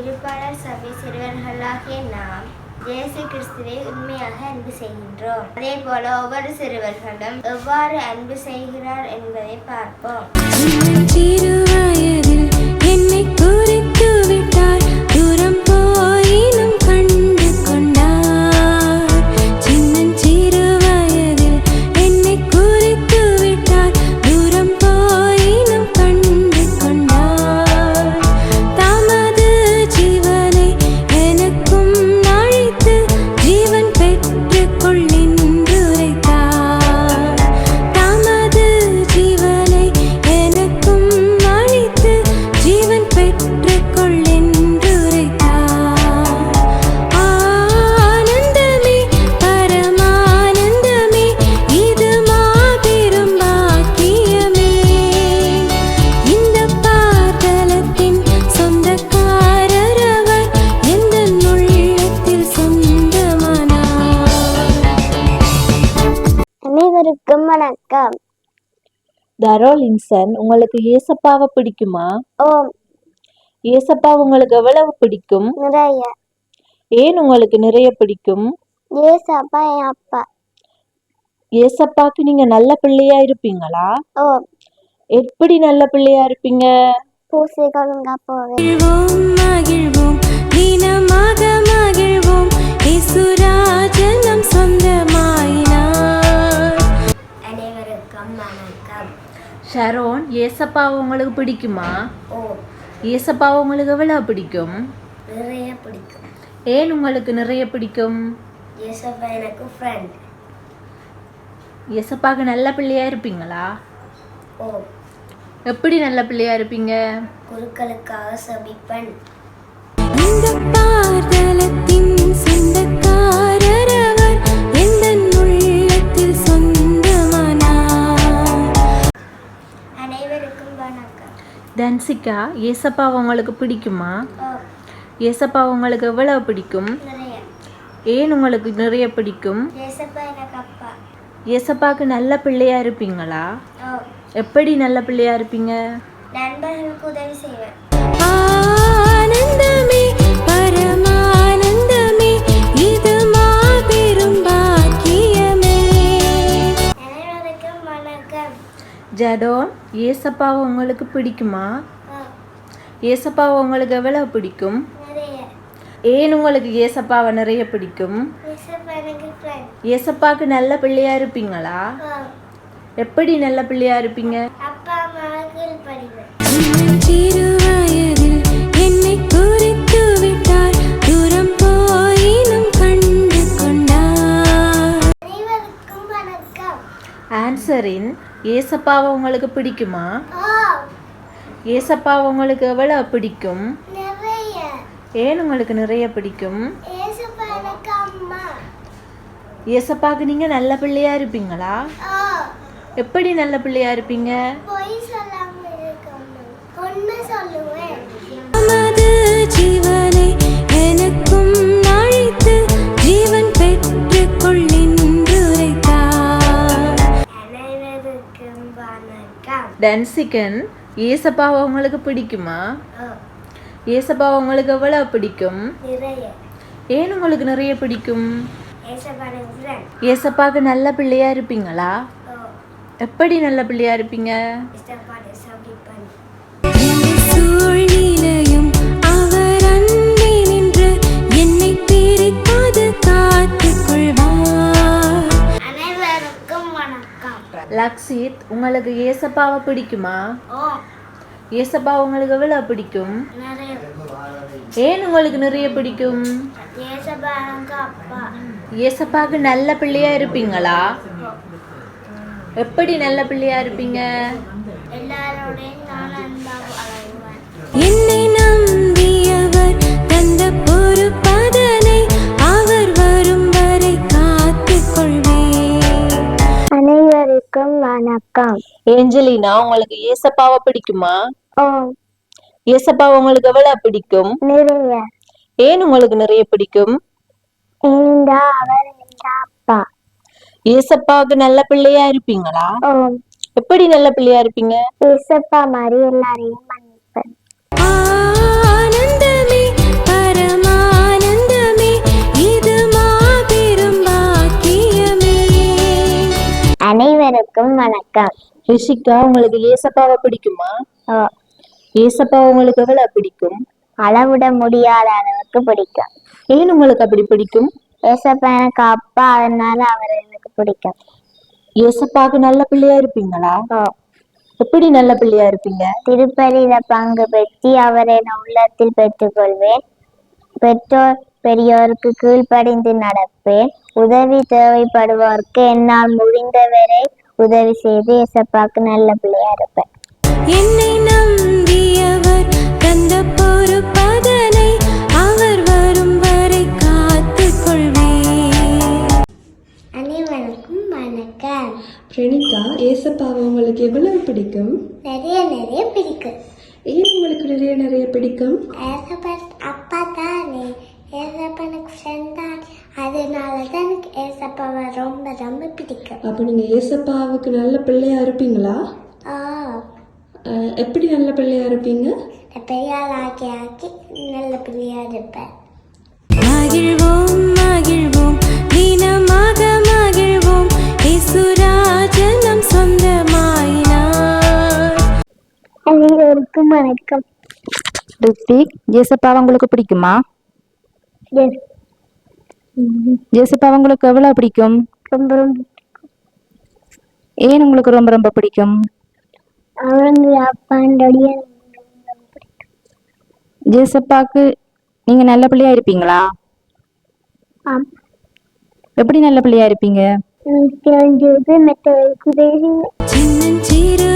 திருப்பாளர் சபை சிறுவர்களாகிய நாம் இயேசு கிறிஸ்துவை உண்மையாக அன்பு செய்கின்றோம். அதே போல ஒவ்வொரு சிறுவர்களும் எவ்வாறு அன்பு செய்கிறார் என்பதை பார்ப்போம். அனைவருக்கும் வணக்கம். தரோலின்சன் உங்களுக்கு ஏசப்பாவை பிடிக்குமா? ஓம். ஏசப்பா உங்களுக்கு எவ்வளவு பிடிக்கும்? நிறைய. ஏன் உங்களுக்கு நிறைய பிடிக்கும்? ஏசப்பா என் அப்பா. ஏசப்பாக்கு நீங்க நல்ல பிள்ளையா இருப்பீங்களா? ஓம். எப்படி நல்ல பிள்ளையா இருப்பீங்க? பூசைகள் உங்க போவேன். மகிழ்வோம். ஷரோன் ஏசப்பாவை உங்களுக்கு பிடிக்குமா? ஏசப்பாவை உங்களுக்கு எவ்வளவு பிடிக்கும்? நிறைய பிடிக்கும். ஏன் உங்களுக்கு நிறைய பிடிக்கும்? ஏசப்பா எனக்கு ஃப்ரெண்ட் ஏசப்பாக்கு நல்ல பிள்ளையா இருப்பீங்களா? ஓம் எப்படி நல்ல பிள்ளையா இருப்பீங்க? குருக்களுக்காக சபிப்பன். தன்சிகா ஏசப்பாவை உங்களுக்கு பிடிக்குமா? ஏசப்பா உங்களுக்கு எவ்வளவு பிடிக்கும்? நிறைய. ஏன் உங்களுக்கு நிறைய பிடிக்கும்? ஏசப்பா ஏசப்பாக்கு நல்ல பிள்ளையா இருப்பீங்களா? எப்படி நல்ல பிள்ளையா இருப்பீங்க? நண்பர்களுக்கு உதவி செய்வேன். ஜடோன் ஏசப்பாவை உங்களுக்கு பிடிக்குமா? ஏசப்பாவை உங்களுக்கு எவ்வளவு பிடிக்கும்? நிறைய. ஏன் உங்களுக்கு ஏசப்பாவை நிறைய பிடிக்கும்? ஏசப்பாக்கு நல்ல பிள்ளையா இருப்பீங்களா? எப்படி நல்ல பிள்ளையா இருப்பீங்க? ஆன்சரின் ஏசப்பாவை உங்களுக்கு பிடிக்குமா? ஏசப்பாவை உங்களுக்கு எவ்வளவு பிடிக்கும்? ஏன் உங்களுக்கு நிறைய பிடிக்கும்? ஏசப்பாக்கு நீங்க நல்ல பிள்ளையா இருப்பீங்களா? எப்படி நல்ல பிள்ளையா இருப்பீங்க? ஜீவனை வணக்கம் டன்சிகன் ஏசப்பாவை உங்களுக்கு பிடிக்குமா? ஏசப்பாவை உங்களுக்கு எவ்வளவு பிடிக்கும்? நிறைய. ஏன் உங்களுக்கு நிறைய பிடிக்கும்? ஏசப்பாக்கு நல்ல பிள்ளையா இருப்பீங்களா? எப்படி நல்ல பிள்ளையா இருப்பீங்க? லக்ஷித் உங்களுக்கு ஏசப்பாவை பிடிக்குமா? ஏசப்பா உங்களுக்கு எவ்வளவு பிடிக்கும்? ஏன் உங்களுக்கு நிறைய பிடிக்கும்? ஏசப்பாக்கு நல்ல பிள்ளையா இருப்பீங்களா? எப்படி நல்ல பிள்ளையா இருப்பீங்க? வணக்கம் ஏஞ்சலினா உங்களுக்கு ஏசப்பாவை பிடிக்குமா? ஏசப்பா உங்களுக்கு எவ்வளவு பிடிக்கும்? நிறைய. ஏன் உங்களுக்கு நிறைய பிடிக்கும்? ஏசப்பாவுக்கு நல்ல பிள்ளையா இருப்பீங்களா? எப்படி நல்ல பிள்ளையா இருப்பீங்க? ஏசப்பா மாதிரி எல்லாரையும் அனைவருக்கும் வணக்கம். ரிஷிகா உங்களுக்கு ஏசப்பாவை பிடிக்குமா? ஏசப்பா உங்களுக்கு எவ்வளவு பிடிக்கும்? அளவிட முடியாத அளவுக்கு பிடிக்கும். ஏன் உங்களுக்கு அப்படி பிடிக்கும்? ஏசப்பா எனக்கு அப்பா அதனால அவர் எனக்கு பிடிக்கும். ஏசப்பாக்கு நல்ல பிள்ளையா இருப்பீங்களா? எப்படி நல்ல பிள்ளையா இருப்பீங்க? திருப்பலியில பங்கு பெற்றி அவரை நான் உள்ளத்தில் பெற்றுக்கொள்வேன். பெற்றோர் பெரியோருக்கு கீழ்ப்படிந்து நடப்பேன். உதவி தேவைப்படுவோருக்கு என்னால் முடிந்தவரை உதவி செய்து ஏசப்பாக்கு நல்ல பிள்ளையா இருப்பேன். என்னை நம்பியவர் தந்த பொறுப்பதனை அவர் வரும் வரை காத்துக் கொள்வேன் அனைவருக்கும் வணக்கம். ரெனிகா ஏசப்பாவை உங்களுக்கு எவ்வளவு பிடிக்கும்? நிறைய நிறைய பிடிக்கும். ஏன் உங்களுக்கு நிறைய நிறைய பிடிக்கும்? ஏசப்பா அப்பா தானே. ஏசப்பா எனக்கு ஃப்ரெண்ட் தான் அதனால தான் எனக்கு ஏசப்பாவை ரொம்ப ரொம்ப பிடிக்கும். அப்போ நீங்கள் ஏசப்பாவுக்கு நல்ல பிள்ளையா இருப்பீங்களா? ஆ. அஹ், எப்படி நல்ல பிள்ளையா இருப்பீங்க? பெரியாள் ஆக்கி ஆக்கி நல்ல பிள்ளையா இருப்பேன். மகிழ்வோம் மகிழ்வோம். தினமாக மகிழ்வோம். இசுராஜனம் சொந்தமாயினார். அனைவருக்கும் வணக்கம். ரித்திக் ஏசப்பா உங்களுக்கு பிடிக்குமா? ஏசப்பா உங்களுக்கு எவ்வளவு பிடிக்கும்? ரொம்ப ரொம்ப ஏன் உங்களுக்கு ரொம்ப ரொம்ப பிடிக்கும்? ஏசப்பாக்கு நீங்க நல்ல பிள்ளையா இருப்பீங்களா? எப்படி நல்ல பிள்ளையா இருப்பீங்க? தெரிஞ்சது மற்றவர்களுக்கு தெரியும்? சின்னஞ்சிறு